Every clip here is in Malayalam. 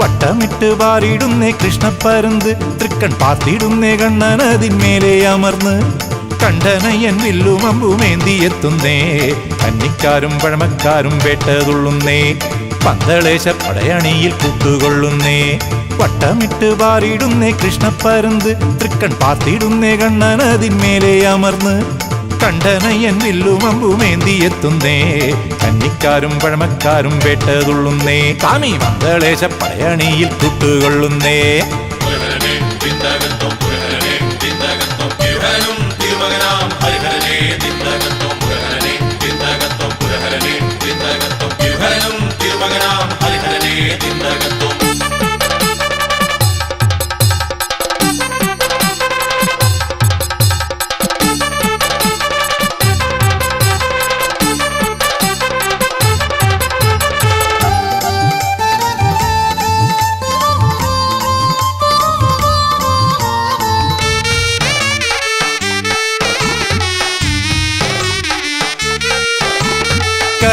വട്ടമിട്ട് പാറിയിടുന്നേ കൃഷ്ണപ്പരുന്ത് തൃക്കൺ പാർത്തിടുന്നേ കണ്ണനതിന്മേലെ അമർന്ന്. കണ്ടനയൻ വില്ലും അമ്പുമേന്തിയെത്തുന്നേ കന്നിക്കാരും പഴമക്കാരും വേട്ടതുള്ളുന്നേ പന്തളേശ പടയണിയിൽ കൂട്ടുകൊള്ളുന്നേ വട്ടമിട്ട് പാറിയിടുന്നേ കൃഷ്ണപ്പരുന്ത് തൃക്കൺ പാർത്തിടുന്നേ കണ്ണനതിന്മേലെ അമർന്ന്. കണ്ടനയൻ വില്ലും അമ്പുമേന്തിയെത്തുന്നേ കന്നിക്കാരും പഴമക്കാരും വേട്ടതുള്ളുന്നേ. കാമി മന്ദളേശ പടയണിയിൽ കൂട്ടുകൊള്ളുന്നേ. തിരുമകനാം ഹരിഹരനെ തിന്തകത്വം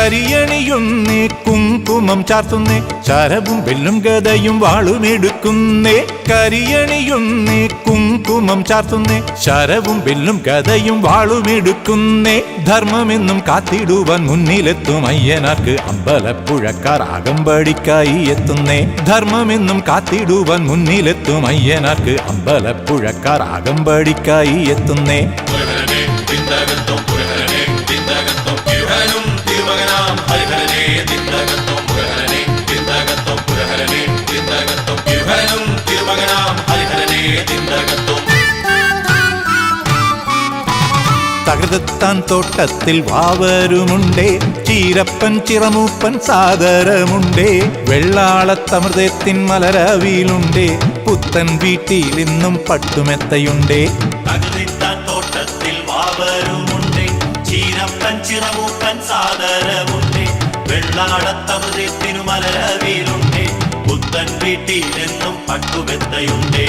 കരിയണിയുന്നേ കുങ്കുമം ചാർത്തുന്നേ ശരവും വെല്ലും ഗതയും വാളുമെടുക്കുന്നേ. കരിയണിയുന്നേ കുങ്കുമം ചാർത്തുന്നേ ശരവും വെല്ലും ഗതയും വാളുമെടുക്കുന്നേ. ധർമ്മമെന്നും കാത്തിടുവാൻ മുന്നിലെത്തും അയ്യനാക്ക് അമ്പലപ്പുഴക്കാർ അകമ്പടിക്കായി എത്തുന്നേ. ധർമ്മമെന്നും കാത്തിടുവാൻ മുന്നിലെത്തും അയ്യനാക്ക് അമ്പലപ്പുഴക്കാർ അകമ്പടിക്കായി എത്തുന്നേ. പുരഹരനെ തിരുമകനാം ഹരിഹരനെ തിന്തകത്വം പുരഹരനെ തിന്തകത്വം പുരഹരനെ തിന്തകത്വം തിരുഹനും തിരുമകനാം. ഹരിഹരനെ തിന്തകത്വം തകൃതത്താൻ തോട്ടത്തിൽ വാവരുമുണ്ടേ ചീരപ്പൻ ചിറമൂപ്പൻ സാദരമുണ്ടേ വെള്ളാളത്തമൃതത്തിൻ മലരവിയിലുണ്ടേ പുത്തൻ വീട്ടിൽ ഇന്നും പട്ടുമെത്തയുണ്ടേ. തകൃതിത്താൻ തോട്ടത്തിൽ വാവരുമുണ്ട് ചീരപ്പൻ ചിറമൂപ്പൻ സാദരമുണ്ടേ. വെള്ളാടത്തമൃതത്തിനു മലരവിയിലുണ്ട്. പുത്തൻ വീട്ടിലെന്നും പട്ടുമെത്തയുണ്ട്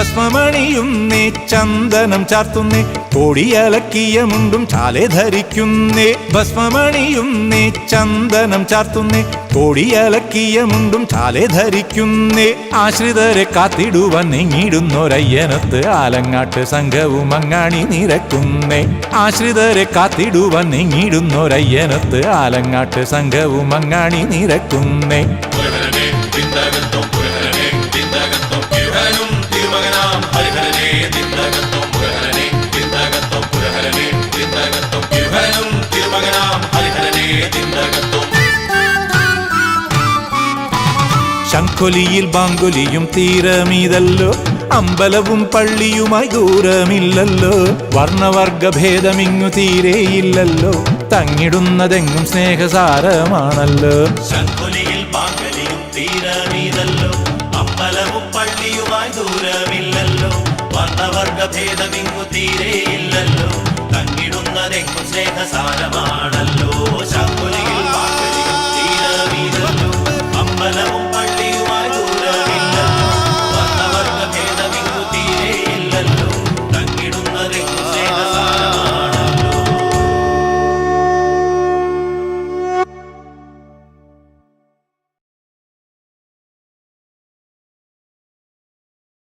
ഭസ്മമണിയുന്നേ ചന്ദനം ചാർത്തുന്നേ. കോടിയലക്കിയ മുണ്ടും ചാലെ ധരിക്കുന്നേ. ഭസ്മമണിയുന്നേ ചന്ദനം ചാർത്തുന്നേ. കോടിയലക്കിയ മുണ്ടും ചാലെ ധരിക്കുന്നേ. ആശ്രിതരെ കാത്തിടുവാൻ നീങ്ങിടുന്നൊരയ്യനത്ത് ആലങ്ങാട്ട് സംഘവും അങ്ങാണി നിരക്കുന്നേ. ആശ്രിതരെ കാത്തിടുവാൻ നീങ്ങിടുന്നൊരയ്യനത്ത് ആലങ്ങാട്ട് സംഘവും അങ്ങാണി നിരക്കുന്നേ. തിന്തകത്വം പുരഹരനെ തിരുമകനാം ഹരിഹരനെ ശംഖൊലിയിൽ ബാങ്കൊലിയും തീരമിതല്ലോ അമ്പലവും പള്ളിയുമായി ദൂരമില്ലല്ലോ വർണവർഗഭേദമിങ്ങു തീരെയില്ലല്ലോ തങ്ങിടുന്നതെങ്ങും സ്നേഹസാരമാണല്ലോ. ശംഖൊലിയിൽ പാങ്കലിയും തീരമിതല്ലോ അമ്പലവും പള്ളിയുമായി ദൂരമില്ലല്ലോ വർണവർഗഭേദമിങ്ങു തീരെയില്ലല്ലോ. തങ്ങിടുന്നതെങ്ങും സ്നേഹസാരമാണ്.